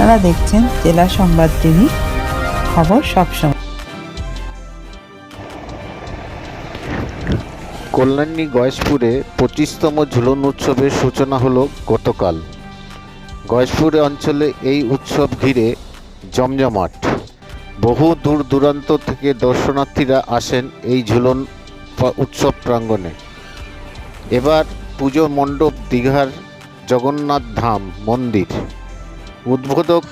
আপনারা দেখছেন জেলা সংবাদ টিভি খবর সবসময় কল্যাণী গয়েশপুরে পঁচিশতম ঝুলন উৎসবের সূচনা হলো গতকাল। গয়েশপুর অঞ্চলে এই উৎসব ঘিরে জমজমাট। বহু দূর দূরান্ত থেকে দর্শনার্থীরা আসেন এই ঝুলন উৎসব প্রাঙ্গণে। এবার পুজো মণ্ডপ দীঘার জগন্নাথ ধাম মন্দির। উদ্বোধক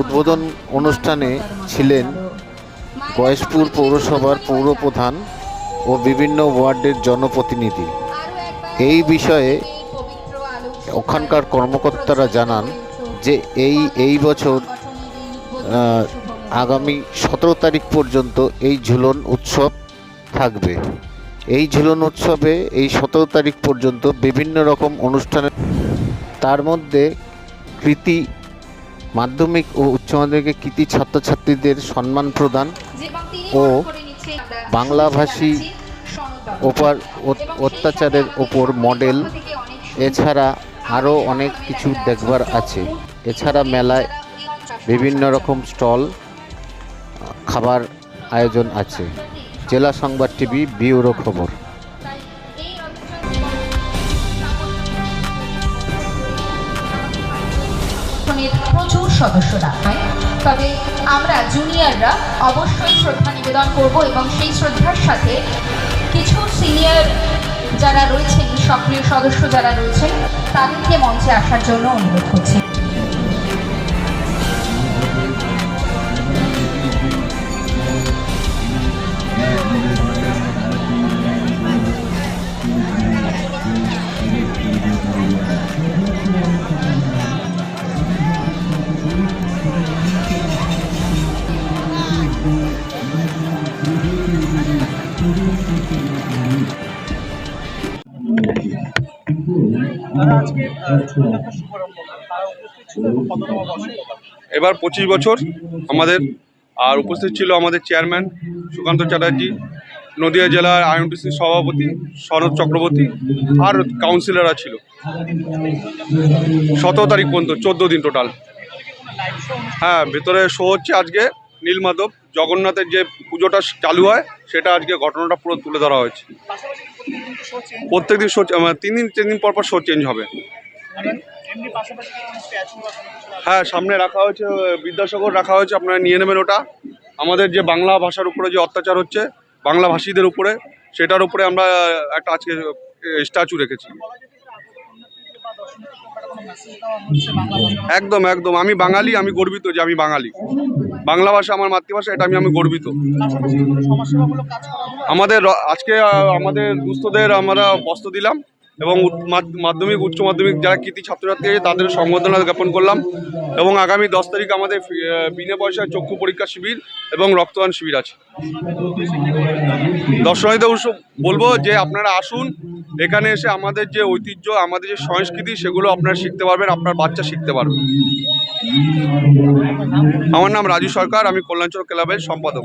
উদ্বোধন অনুষ্ঠানে ছিলেন গয়েশপুর পৌরসভার পৌরপ্রধান ও বিভিন্ন ওয়ার্ডের জনপ্রতিনিধি। এই বিষয়ে ওখানকার কর্মকর্তারা জানান যে এই এই বছর আগামী সতেরো তারিখ পর্যন্ত এই ঝুলন উৎসব থাকবে। এই ঝুলন উৎসবে এই সতেরো তারিখ পর্যন্ত বিভিন্ন রকম অনুষ্ঠানে তার মধ্যে কৃতি মাধ্যমিক ও উচ্চ মাধ্যমিকের কৃতি ছাত্রছাত্রীদের সম্মান প্রদান ও বাংলাভাষী ওপার অত- অত্যাচারের ওপর মডেল এছাড়া আরও অনেক কিছু দেখবার আছে এছাড়া মেলায় বিভিন্ন রকম স্টল খাবার আয়োজন আছে জেলা সংবাদ টিভি বিউরো খবর প্রচুর সদস্যরা। হয় তবে আমরা জুনিয়ররা অবশ্যই শ্রদ্ধা নিবেদন করব এবং সেই শ্রদ্ধার সাথে কিছু সিনিয়র যারা রয়েছেন, সক্রিয় সদস্য যারা রয়েছেন, তাদেরকে মঞ্চে আসার জন্য অনুরোধ করছি। এবার পঁচিশ বছর আমাদের, আর উপস্থিত ছিল আমাদের চেয়ারম্যান সুকান্ত চ্যাটার্জি, নদিয়া জেলার আইএনটিসির সভাপতি সনদ চক্রবর্তী, আর কাউন্সিলররা ছিল। সতেরো তারিখ পর্যন্ত, চোদ্দ দিন টোটাল হ্যাঁ ভেতরে শো হচ্ছে আজকে নীলমাধব জগন্নাথের যে পুজোটা চালু হয় সেটা আজকে ঘটনাটা পুরো তুলে ধরা হয়েছে। প্রত্যেক দিন শো তিন দিন তিন দিন পর পর শো চেঞ্জ হবে। হ্যাঁ সামনে রাখা হয়েছে বিদ্যাসাগর রাখা হয়েছে আপনারা নিয়ে নেবেন ওটা। আমাদের যে বাংলা ভাষার উপরে যে অত্যাচার হচ্ছে বাংলা ভাষীদের উপরে সেটার উপরে আমরা একটা আজকে স্ট্যাচু রেখেছি। একদম একদম। আমি বাঙালি আমি গর্বিত যে আমি বাঙালি। বাংলা ভাষা আমার মাতৃভাষা এটা আমি আমি গর্বিত। আমাদের আজকে আমাদের দুস্থদের আমরা বস্ত্র দিলাম। এবং মাধ্যমিক, উচ্চ মাধ্যমিক যারা কৃতি ছাত্রছাত্রী আছে, তাদের সম্বর্ধনা জ্ঞাপন করলাম এবং আগামী দশ তারিখ আমাদের বিনা পয়সায় চক্ষু পরীক্ষা শিবির এবং রক্তদান শিবির আছে। দর্শনীদের উৎসব বলব যে আপনারা আসুন, এখানে এসে আমাদের যে ঐতিহ্য, আমাদের যে সংস্কৃতি, সেগুলো আপনারা শিখতে পারবেন, আপনার বাচ্চা শিখতে পারবে। আমার নাম রাজু সরকার, আমি কল্যাণচর ক্লাবের সম্পাদক।